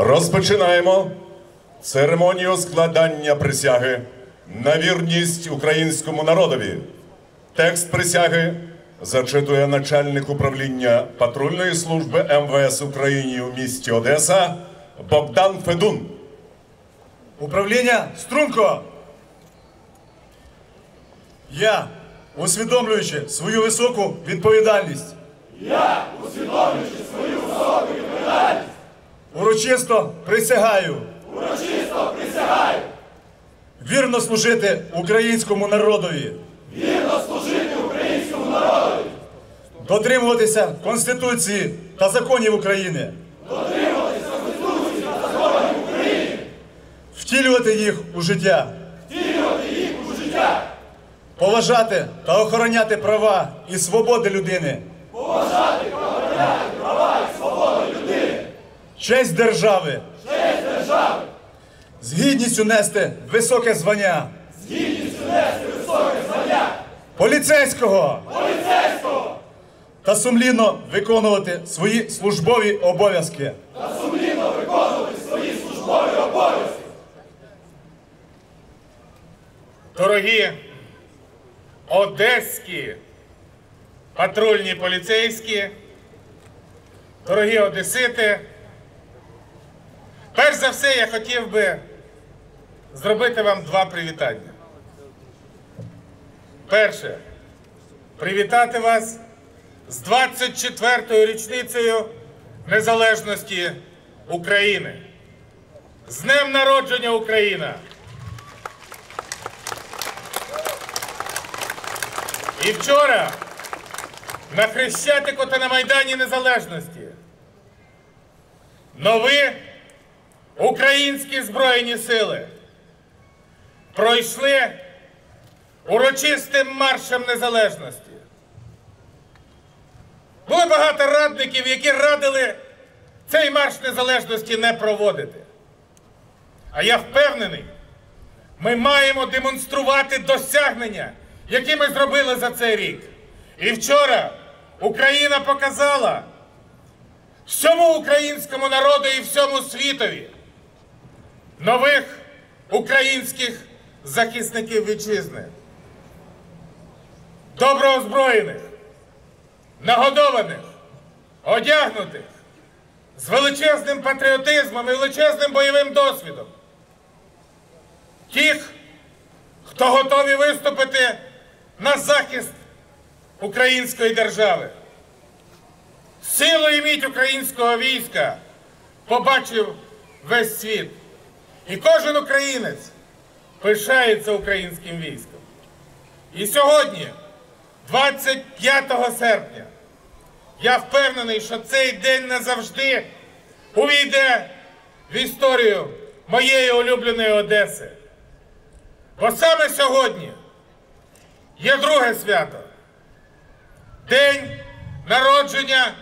Розпочинаємо церемонію складання присяги на вірність українському народові. Текст присяги зачитує начальник управління патрульної служби МВС України у місті Одеса Богдан Федун. Управління Струнко. Я, усвідомлюючи свою високу відповідальність. Я, усвідомлюючи свою високу відповідальність. Урочисто присягаю. Урочисто присягаю. Вірно служити українському народові. Вірно служити українському народові. Дотримуватися Конституції та законів України. Дотримуватися Конституції та законів України. втілювати їх у життя. Втілювати їх у життя. Поважати та охороняти права і свободи людини. Поважати Честь держави. Честь держави. З гідністю нести високе звання. З гідністю нести високе звання. Поліцейського. Поліцейського. Та сумлінно виконувати свої службові обов'язки. Дорогі одеські патрульні поліцейські, дорогі одесити, перш за все я хотів би зробити вам два привітання. Перше, привітати вас з 24-ю річницею незалежності України. З Днем народження Україна! І вчора на Хрещатику та на Майдані Незалежності нові українські Збройні сили пройшли урочистим маршем незалежності. Було багато радників, які радили цей марш незалежності не проводити. А я впевнений, ми маємо демонструвати досягнення, які ми зробили за цей рік. І вчора Україна показала всьому українському народу і всьому світові нових українських захисників вітчизни. Добро озброєних, нагодованих, одягнутих, з величезним патріотизмом і величезним бойовим досвідом. Тих, хто готові виступити на захист української держави. Силу і міць українського війська побачив весь світ. І кожен українець пишається українським військом. І сьогодні, 25 серпня, я впевнений, що цей день назавжди увійде в історію моєї улюбленої Одеси. Бо саме сьогодні є друге свято День народження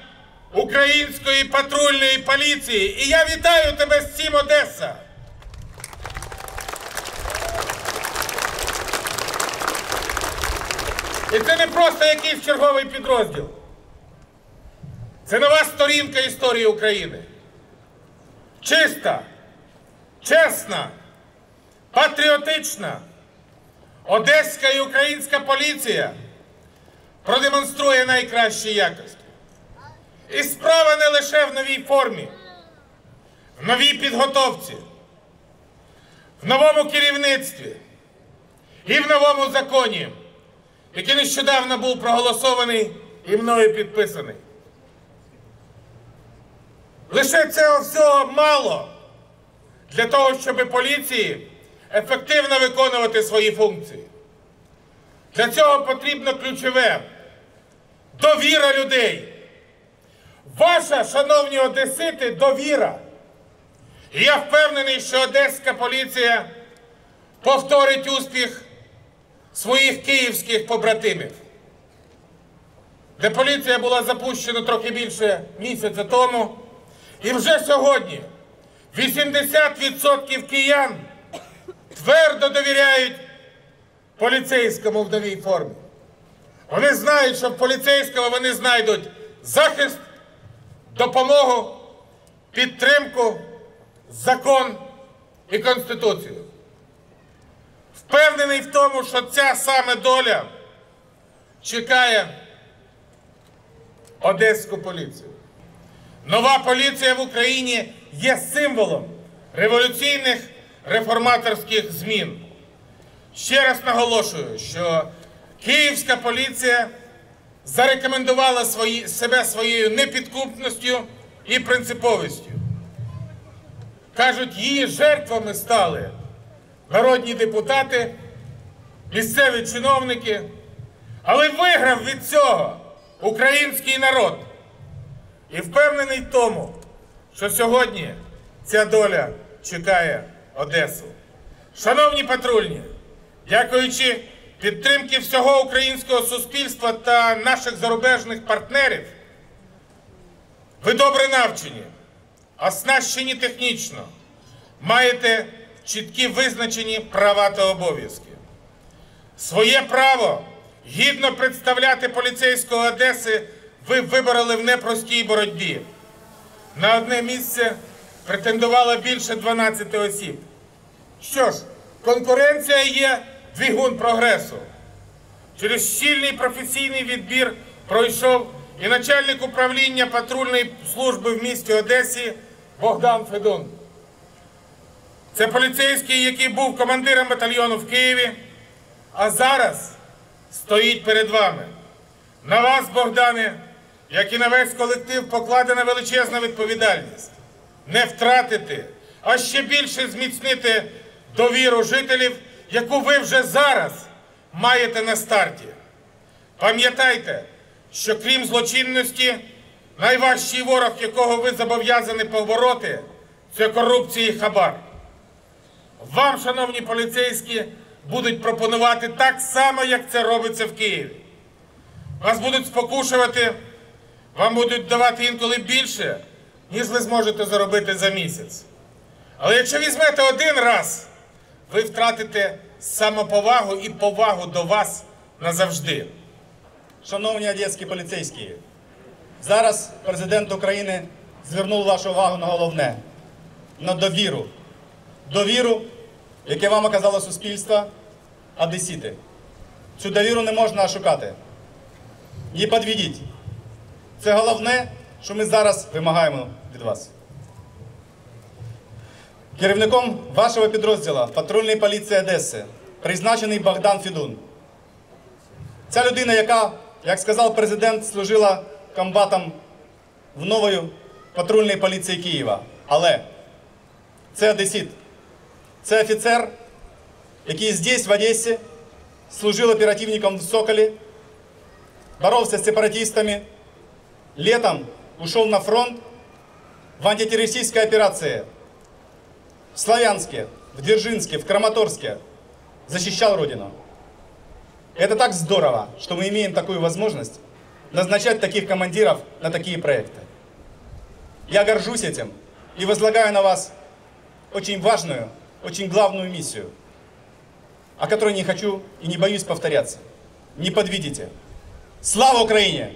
української патрульної поліції. І я вітаю тебе з цим Одеса. І це не просто якийсь черговий підрозділ. Це нова сторінка історії України. Чиста, чесна, патріотична, одеська і українська поліція продемонструє найкращі якості. І справа не лише в новій формі, в новій підготовці, в новому керівництві і в новому законі, який нещодавно був проголосований і мною підписаний. Лише цього всього мало для того, щоб поліції ефективно виконувати свої функції. Для цього потрібно ключове довіра людей. Ваша, шановні одесити, довіра. І я впевнений, що одеська поліція повторить успіх своїх київських побратимів, де поліція була запущена трохи більше місяця тому. І вже сьогодні 80% киян твердо довіряють поліцейському в новій формі. Вони знають, що в поліцейському вони знайдуть захист, допомогу, підтримку закон і конституцію. Впевнений в тому, що ця саме доля чекає Одеську поліцію. Нова поліція в Україні є символом революційних реформаторських змін. Ще раз наголошую, що Київська поліція зарекомендувала свої, себе своєю непідкупністю і принциповістю. Кажуть, її жертвами стали народні депутати, місцеві чиновники, але виграв від цього український народ. І впевнений в тому, що сьогодні ця доля чекає Одесу. Шановні патрульні, дякуючи підтримки всього українського суспільства та наших зарубежних партнерів, ви добре навчені, оснащені технічно, маєте чіткі визначені права та обов'язки. Своє право гідно представляти поліцейського Одеси ви вибороли в непростій боротьбі. На одне місце претендувало більше 12 осіб. Що ж, конкуренція є двигун прогресу. Через щільний професійний відбір пройшов і начальник управління патрульної служби в місті Одесі Богдан Федун. Це поліцейський, який був командиром батальйону в Києві, а зараз стоїть перед вами. На вас, Богдане, як і на весь колектив, покладена величезна відповідальність. Не втратити, а ще більше зміцнити довіру жителів, яку ви вже зараз маєте на старті. Пам'ятайте, що крім злочинності, найважчий ворог, якого ви зобов'язані побороти, це корупція і хабар. Вам, шановні поліцейські, будуть пропонувати так само, як це робиться в Києві. Вас будуть спокушувати, вам будуть давати інколи більше, ніж ви зможете заробити за місяць. Але якщо візьмете один раз, ви втратите самоповагу і повагу до вас назавжди. Шановні одеські поліцейські, зараз президент України звернув вашу увагу на головне на довіру. Довіру, яке вам оказало суспільство, одесіти. Цю довіру не можна ошукати. Не підведіть. Це головне, що ми зараз вимагаємо від вас. Керівником вашого підрозділу патрульної поліції Одеси призначений Богдан Фідун. Ця людина, яка, як сказав президент, служила комбатом в нової патрульній поліції Києва. Але це одесит. Це офіцер, який здесь, в Одесі, служив оперативником в Соколі, боровся з сепаратистами, летом ушел на фронт в антитеррористической операции в Славянске, в Дзержинске, в Краматорске. Защищал Родину. Это так здорово, что мы имеем такую возможность назначать таких командиров на такие проекты. Я горжусь этим и возлагаю на вас очень важную, очень главную миссию, о которой не хочу и не боюсь повторяться. Не подведите. Слава Украине!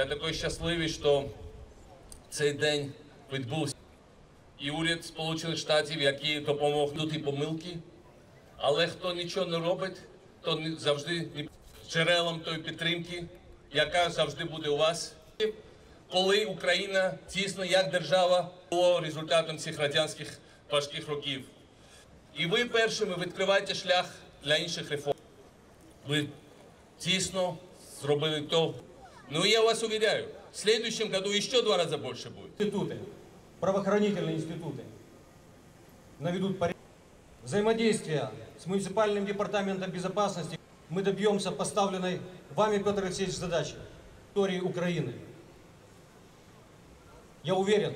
Я такий щасливий, що цей день відбувся. І уряд Сполучених Штатів, який допомог тут і помилки, але хто нічого не робить, то завжди джерелом тої підтримки, яка завжди буде у вас. Коли Україна тісно як держава була результатом цих радянських важких років. І ви першими відкриваєте шлях для інших реформ. Ви тісно зробили то. Ну я вас уверяю, в следующем году еще два раза больше будет. институты, правоохранительные институты наведут порядок. Взаимодействие с муниципальным департаментом безопасности мы добьемся поставленной вами, Петр Алексеевич, задачи истории Украины. Я уверен,